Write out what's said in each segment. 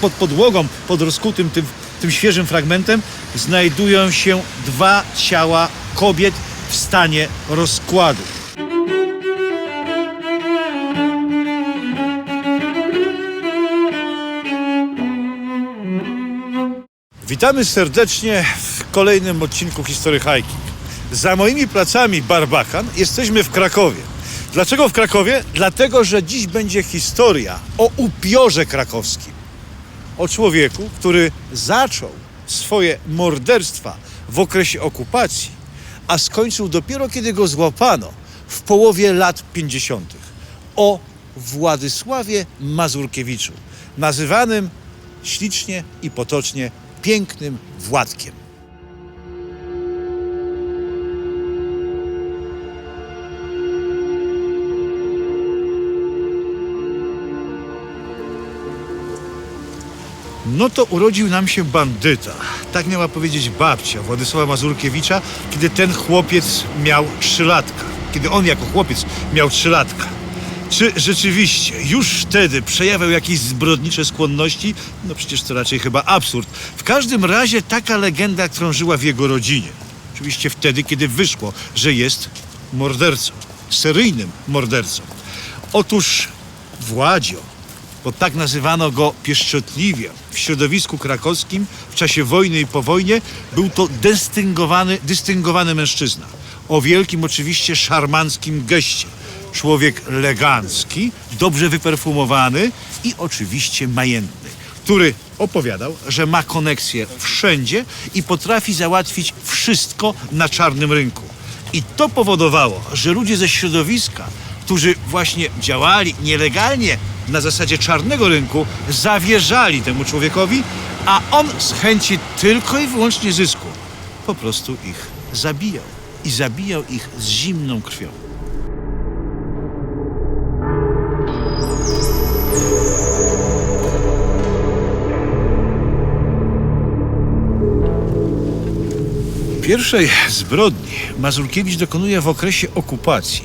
Pod podłogą, pod rozkutym tym, tym świeżym fragmentem znajdują się dwa ciała kobiet w stanie rozkładu. Witamy serdecznie w kolejnym odcinku Historii Hiking. Za moimi placami Barbakan jesteśmy w Krakowie. Dlaczego w Krakowie? Dlatego, że dziś będzie historia o upiorze krakowskim. O człowieku, który zaczął swoje morderstwa w okresie okupacji, a skończył dopiero kiedy go złapano w połowie lat 50. O Władysławie Mazurkiewiczu, nazywanym ślicznie i potocznie pięknym Władkiem. No to urodził nam się bandyta. Tak miała powiedzieć babcia Władysława Mazurkiewicza, kiedy ten chłopiec miał trzylatka. Kiedy on jako chłopiec miał trzylatka. Czy rzeczywiście już wtedy przejawiał jakieś zbrodnicze skłonności? No przecież to raczej chyba absurd. W każdym razie taka legenda krążyła w jego rodzinie. Oczywiście wtedy, kiedy wyszło, że jest mordercą. Seryjnym mordercą. Otóż Władzio, bo tak nazywano go pieszczotliwie w środowisku krakowskim w czasie wojny i po wojnie, był to dystyngowany, dystyngowany mężczyzna. O wielkim oczywiście szarmanckim geście. Człowiek elegancki, dobrze wyperfumowany i oczywiście majętny, który opowiadał, że ma koneksję wszędzie i potrafi załatwić wszystko na czarnym rynku. I to powodowało, że ludzie ze środowiska, którzy właśnie działali nielegalnie na zasadzie czarnego rynku, zawierzali temu człowiekowi, a on z chęci tylko i wyłącznie zysku po prostu ich zabijał. I zabijał ich z zimną krwią. Pierwszej zbrodni Mazurkiewicz dokonuje w okresie okupacji.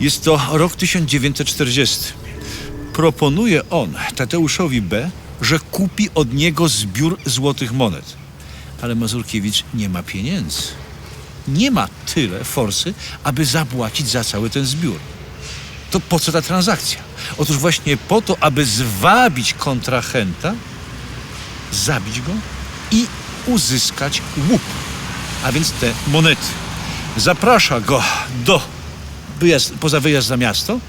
Jest to rok 1940. Proponuje on Tadeuszowi B., że kupi od niego zbiór złotych monet. Ale Mazurkiewicz nie ma pieniędzy. Nie ma tyle forsy, aby zapłacić za cały ten zbiór. To po co ta transakcja? Otóż właśnie po to, aby zwabić kontrahenta, zabić go i uzyskać łup, a więc te monety. Zaprasza go do wyjazd, poza wyjazd za miasto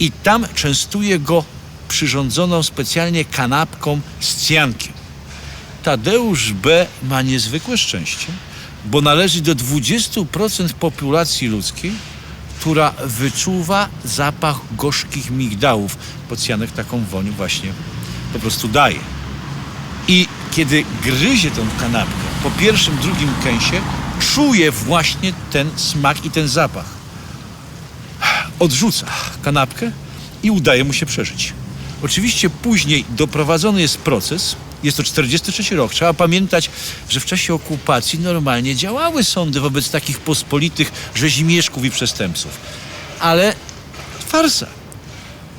i tam częstuje go przyrządzoną specjalnie kanapką z cjankiem. Tadeusz B. ma niezwykłe szczęście, bo należy do 20% populacji ludzkiej, która wyczuwa zapach gorzkich migdałów. Pocjanek taką woń właśnie po prostu daje. I kiedy gryzie tą kanapkę po pierwszym, drugim kęsie, czuje właśnie ten smak i ten zapach. Odrzuca kanapkę i udaje mu się przeżyć. Oczywiście później doprowadzony jest proces. Jest to 43 rok. Trzeba pamiętać, że w czasie okupacji normalnie działały sądy wobec takich pospolitych rzezimieszków i przestępców. Ale farsa.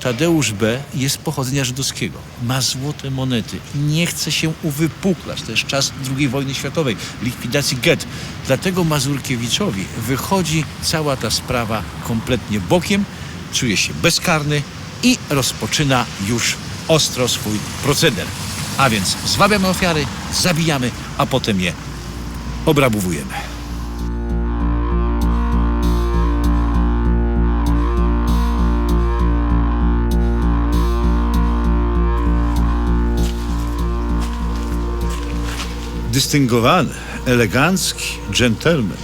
Tadeusz B. jest pochodzenia żydowskiego. Ma złote monety. Nie chce się uwypuklać. To jest czas II wojny światowej, likwidacji get. Dlatego Mazurkiewiczowi wychodzi cała ta sprawa kompletnie bokiem, czuje się bezkarny i rozpoczyna już ostro swój proceder. A więc zwabiamy ofiary, zabijamy, a potem je obrabowujemy. Dystyngowany, elegancki gentleman,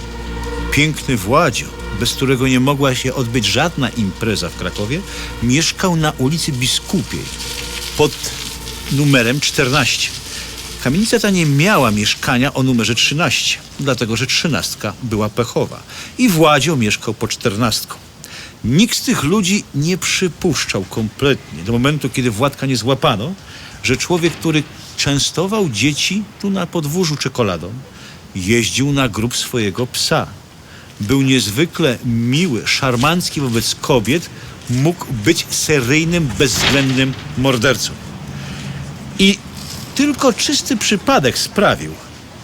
piękny Władzio, bez którego nie mogła się odbyć żadna impreza w Krakowie, mieszkał na ulicy Biskupiej pod numerem 14. Kamienica ta nie miała mieszkania o numerze 13, dlatego że trzynastka była pechowa i Władzio mieszkał po czternastką. Nikt z tych ludzi nie przypuszczał kompletnie, do momentu, kiedy Władka nie złapano, że człowiek, który częstował dzieci tu na podwórzu czekoladą, jeździł na grób swojego psa. Był niezwykle miły, szarmancki wobec kobiet, mógł być seryjnym, bezwzględnym mordercą. I tylko czysty przypadek sprawił,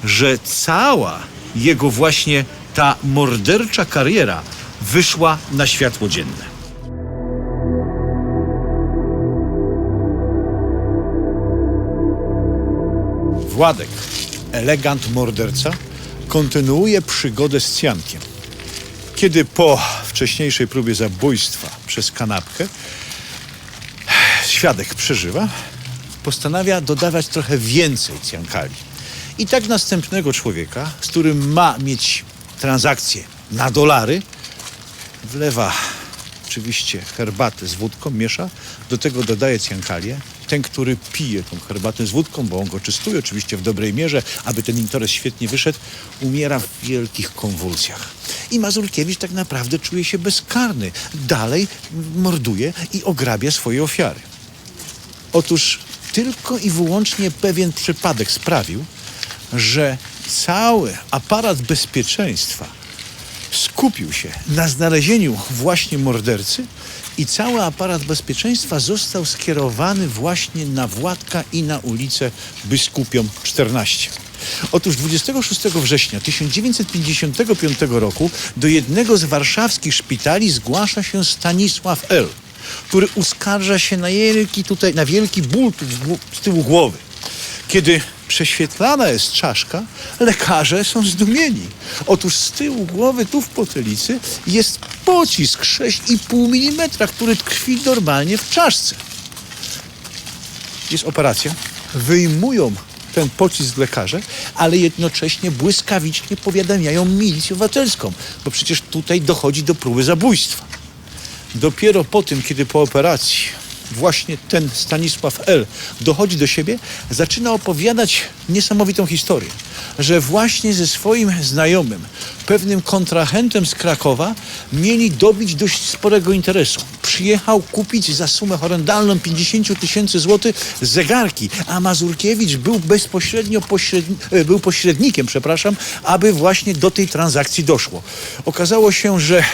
że cała jego właśnie ta mordercza kariera wyszła na światło dzienne. Władek, elegant morderca, kontynuuje przygodę z Cjankiem. Kiedy po wcześniejszej próbie zabójstwa przez kanapkę świadek przeżywa, postanawia dodawać trochę więcej cjankali. I tak następnego człowieka, z którym ma mieć transakcję na dolary, wlewa oczywiście herbatę z wódką, miesza, do tego dodaje cjankalię. Ten, który pije tą herbatę z wódką, bo on go czystuje oczywiście w dobrej mierze, aby ten interes świetnie wyszedł, umiera w wielkich konwulsjach. I Mazurkiewicz tak naprawdę czuje się bezkarny. Dalej morduje i ograbia swoje ofiary. Otóż tylko i wyłącznie pewien przypadek sprawił, że cały aparat bezpieczeństwa skupił się na znalezieniu właśnie mordercy i cały aparat bezpieczeństwa został skierowany właśnie na Władka i na ulicę Byskupią 14. Otóż 26 września 1955 roku do jednego z warszawskich szpitali zgłasza się Stanisław L., który uskarża się na wielki, tutaj, na wielki ból z tyłu głowy. Kiedy prześwietlana jest czaszka, lekarze są zdumieni. Otóż z tyłu głowy, tu w potylicy, jest pocisk 6,5 mm, który tkwi normalnie w czaszce. Jest operacja. Wyjmują ten pocisk lekarze, ale jednocześnie błyskawicznie powiadamiają milicję obywatelską, bo przecież tutaj dochodzi do próby zabójstwa. Dopiero po tym, kiedy po operacji właśnie ten Stanisław L. dochodzi do siebie, zaczyna opowiadać niesamowitą historię, że właśnie ze swoim znajomym, pewnym kontrahentem z Krakowa, mieli dobić dość sporego interesu. Przyjechał kupić za sumę horrendalną 50 tysięcy złotych zegarki, a Mazurkiewicz był bezpośrednio pośredni, e, był pośrednikiem, przepraszam, aby właśnie do tej transakcji doszło. Okazało się, że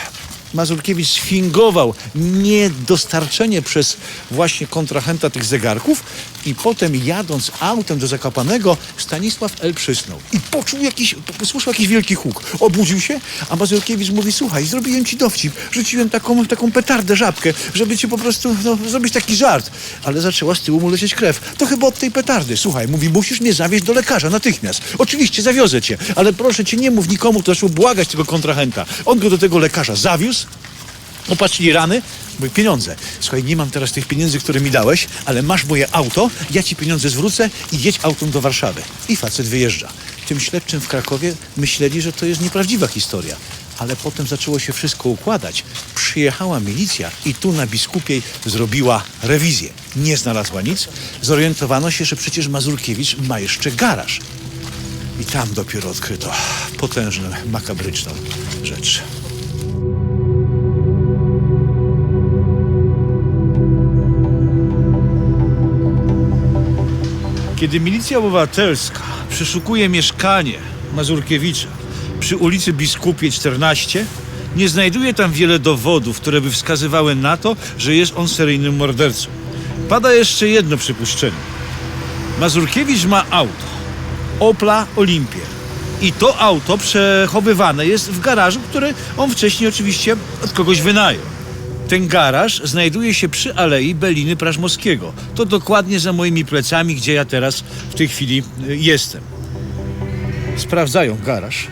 Mazurkiewicz sfingował niedostarczenie przez właśnie kontrahenta tych zegarków i potem jadąc autem do Zakopanego Stanisław L. przysnął i poczuł jakiś, usłyszał jakiś wielki huk. Obudził się, a Mazurkiewicz mówi, słuchaj, zrobiłem ci dowcip, rzuciłem taką, taką petardę, żabkę, żeby ci po prostu no, zrobić taki żart. Ale zaczęła z tyłu mu lecieć krew. To chyba od tej petardy. Słuchaj, mówi, musisz mnie zawieźć do lekarza natychmiast. Oczywiście, zawiozę cię, ale proszę cię, nie mów nikomu, to zaczął błagać tego kontrahenta. On go do tego lekarza zawiózł, Opatrzyli rany, mój pieniądze. Słuchaj, nie mam teraz tych pieniędzy, które mi dałeś, ale masz moje auto, ja ci pieniądze zwrócę i jedź autem do Warszawy. I facet wyjeżdża. Tym śledczym w Krakowie myśleli, że to jest nieprawdziwa historia. Ale potem zaczęło się wszystko układać. Przyjechała milicja i tu na Biskupiej zrobiła rewizję. Nie znalazła nic. Zorientowano się, że przecież Mazurkiewicz ma jeszcze garaż. I tam dopiero odkryto potężną, makabryczną rzecz. Kiedy milicja obywatelska przeszukuje mieszkanie Mazurkiewicza przy ulicy Biskupiej 14, nie znajduje tam wiele dowodów, które by wskazywały na to, że jest on seryjnym mordercą. Pada jeszcze jedno przypuszczenie. Mazurkiewicz ma auto. Opla Olimpię. I to auto przechowywane jest w garażu, który on wcześniej oczywiście od kogoś wynajął. Ten garaż znajduje się przy alei Beliny Prażmowskiego. To dokładnie za moimi plecami, gdzie ja teraz w tej chwili y, jestem. Sprawdzają garaż.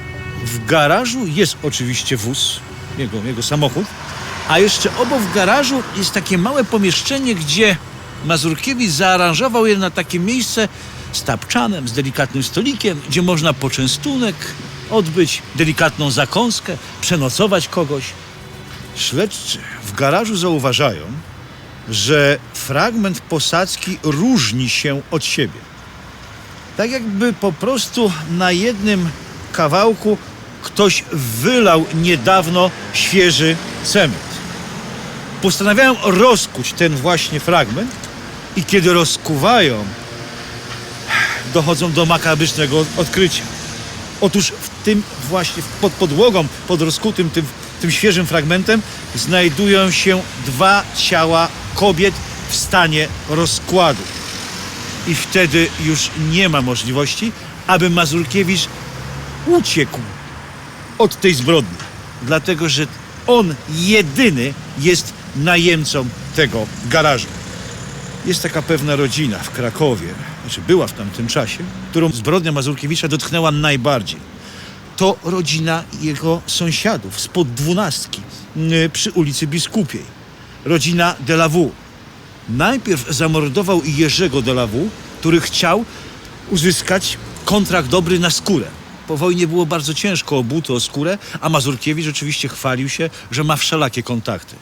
W garażu jest oczywiście wóz, jego, jego samochód, a jeszcze obok w garażu jest takie małe pomieszczenie, gdzie Mazurkiewicz zaaranżował je na takie miejsce z tapczanem, z delikatnym stolikiem, gdzie można poczęstunek odbyć, delikatną zakąskę, przenocować kogoś. Śledczy w garażu zauważają, że fragment posadzki różni się od siebie. Tak jakby po prostu na jednym kawałku ktoś wylał niedawno świeży cement. Postanawiają rozkuć ten właśnie fragment i kiedy rozkuwają, dochodzą do makabrycznego odkrycia. Otóż w tym właśnie, pod podłogą, pod rozkutym tym, tym świeżym fragmentem znajdują się dwa ciała kobiet w stanie rozkładu. i wtedy już nie ma możliwości, aby Mazurkiewicz uciekł od tej zbrodni. Dlatego, że on jedyny jest najemcą tego garażu. Jest taka pewna rodzina w Krakowie, znaczy była w tamtym czasie, którą zbrodnia Mazurkiewicza dotknęła najbardziej. To rodzina jego sąsiadów spod dwunastki y, przy ulicy Biskupiej. Rodzina Delawu. Najpierw zamordował Jerzego Delawu, który chciał uzyskać kontrakt dobry na skórę. Po wojnie było bardzo ciężko o buty, o skórę, a Mazurkiewicz oczywiście chwalił się, że ma wszelakie kontakty.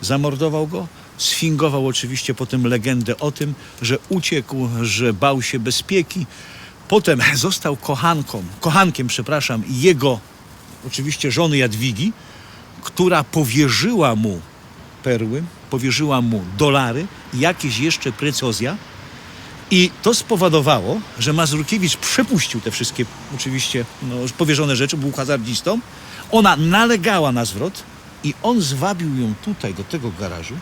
Zamordował go, sfingował oczywiście potem legendę o tym, że uciekł, że bał się bezpieki. Potem został kochanką, kochankiem, przepraszam, jego oczywiście żony Jadwigi, która powierzyła mu perły, powierzyła mu dolary, jakieś jeszcze precozja. I to spowodowało, że Mazurkiewicz przepuścił te wszystkie oczywiście no, powierzone rzeczy, był hazardzistą. Ona nalegała na zwrot i on zwabił ją tutaj do tego garażu.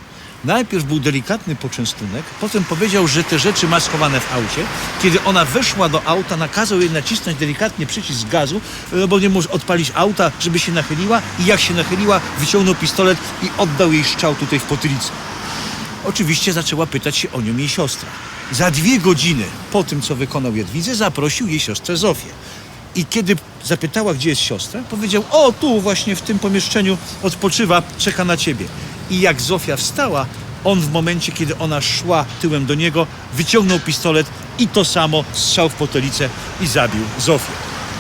Najpierw był delikatny poczęstunek, potem powiedział, że te rzeczy ma schowane w aucie. Kiedy ona weszła do auta, nakazał jej nacisnąć delikatnie przycisk gazu, e, bo nie mógł odpalić auta, żeby się nachyliła i jak się nachyliła, wyciągnął pistolet i oddał jej strzał tutaj w potylicę. Oczywiście zaczęła pytać się o nią jej siostra. Za dwie godziny po tym, co wykonał Jadwidze, zaprosił jej siostrę Zofię. I kiedy zapytała, gdzie jest siostra, powiedział, o tu właśnie w tym pomieszczeniu odpoczywa, czeka na ciebie. I jak Zofia wstała, on w momencie, kiedy ona szła tyłem do niego, wyciągnął pistolet i to samo strzał w potelicę i zabił Zofię.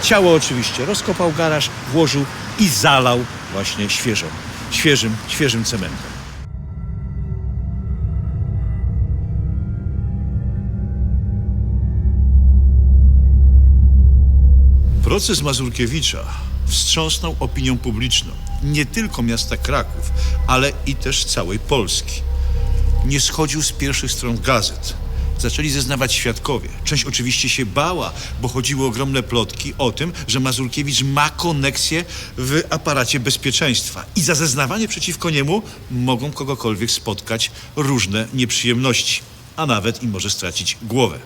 Ciało oczywiście rozkopał garaż, włożył i zalał właśnie świeżą, świeżym, świeżym cementem. Proces Mazurkiewicza wstrząsnął opinią publiczną nie tylko miasta Kraków, ale i też całej Polski. Nie schodził z pierwszych stron gazet. Zaczęli zeznawać świadkowie. Część oczywiście się bała, bo chodziły ogromne plotki o tym, że Mazurkiewicz ma koneksję w aparacie bezpieczeństwa. I za zeznawanie przeciwko niemu mogą kogokolwiek spotkać różne nieprzyjemności a nawet i może stracić głowę.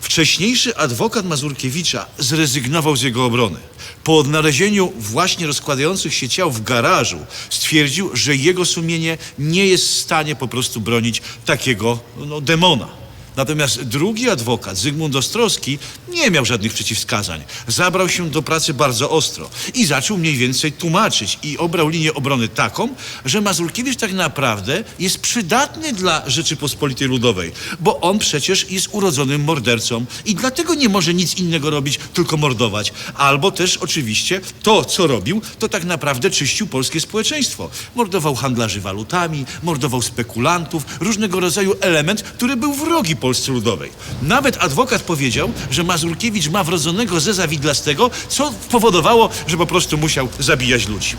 Wcześniejszy adwokat Mazurkiewicza zrezygnował z jego obrony. Po odnalezieniu właśnie rozkładających się ciał w garażu stwierdził, że jego sumienie nie jest w stanie po prostu bronić takiego no, demona. Natomiast drugi adwokat, Zygmunt Ostrowski, nie miał żadnych przeciwwskazań. Zabrał się do pracy bardzo ostro i zaczął mniej więcej tłumaczyć i obrał linię obrony taką, że Mazurkiewicz tak naprawdę jest przydatny dla Rzeczypospolitej Ludowej, bo on przecież jest urodzonym mordercą i dlatego nie może nic innego robić, tylko mordować. Albo też oczywiście to, co robił, to tak naprawdę czyścił polskie społeczeństwo. Mordował handlarzy walutami, mordował spekulantów, różnego rodzaju element, który był wrogi Polsce Ludowej. Nawet adwokat powiedział, że Mazurkiewicz ma wrodzonego zeza widlastego, co powodowało, że po prostu musiał zabijać ludzi.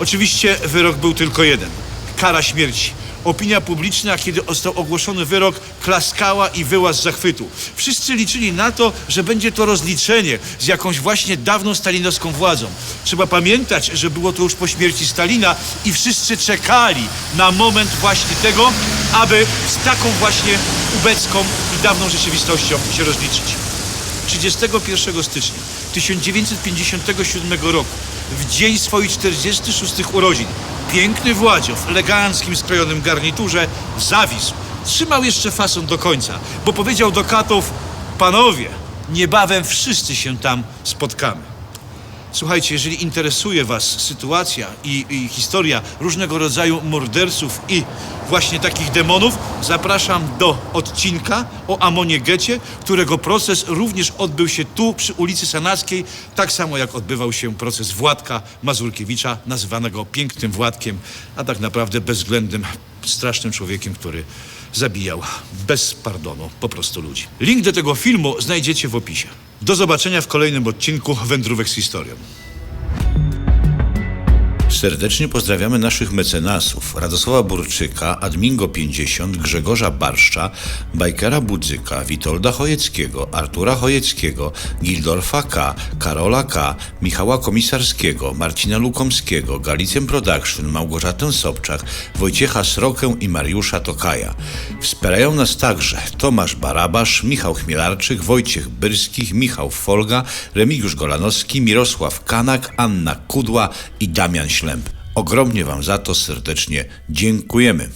Oczywiście wyrok był tylko jeden. Kara śmierci. Opinia publiczna, kiedy został ogłoszony wyrok, klaskała i wyła z zachwytu. Wszyscy liczyli na to, że będzie to rozliczenie z jakąś właśnie dawną stalinowską władzą. Trzeba pamiętać, że było to już po śmierci Stalina i wszyscy czekali na moment właśnie tego, aby z taką właśnie ubecką i dawną rzeczywistością się rozliczyć. 31 stycznia 1957 roku, w dzień swoich 46 urodzin, piękny Władziow w eleganckim, skrojonym garniturze zawisł. Trzymał jeszcze fason do końca, bo powiedział do katów, panowie, niebawem wszyscy się tam spotkamy. Słuchajcie, jeżeli interesuje Was sytuacja i, i, historia różnego rodzaju morderców i właśnie takich demonów, zapraszam do odcinka o Amonie Gecie, którego proces również odbył się tu przy ulicy Sanackiej, tak samo jak odbywał się proces Władka Mazurkiewicza, nazywanego pięknym Władkiem, a tak naprawdę bezwzględnym, strasznym człowiekiem, który zabijał bez pardonu po prostu ludzi. Link do tego filmu znajdziecie w opisie. Do zobaczenia w kolejnym odcinku Wędrówek z historią. Serdecznie pozdrawiamy naszych mecenasów Radosława Burczyka, Admingo 50, Grzegorza Barszcza, Bajkera Budzyka, Witolda Chojeckiego, Artura Chojeckiego, Gildorfa K., Karola K., Michała Komisarskiego, Marcina Lukomskiego, Galicem Production, Małgorzatę Sobczak, Wojciecha Srokę i Mariusza Tokaja. Wspierają nas także Tomasz Barabasz, Michał Chmielarczyk, Wojciech Byrskich, Michał Folga, Remigiusz Golanowski, Mirosław Kanak, Anna Kudła i Damian Ogromnie Wam za to serdecznie dziękujemy.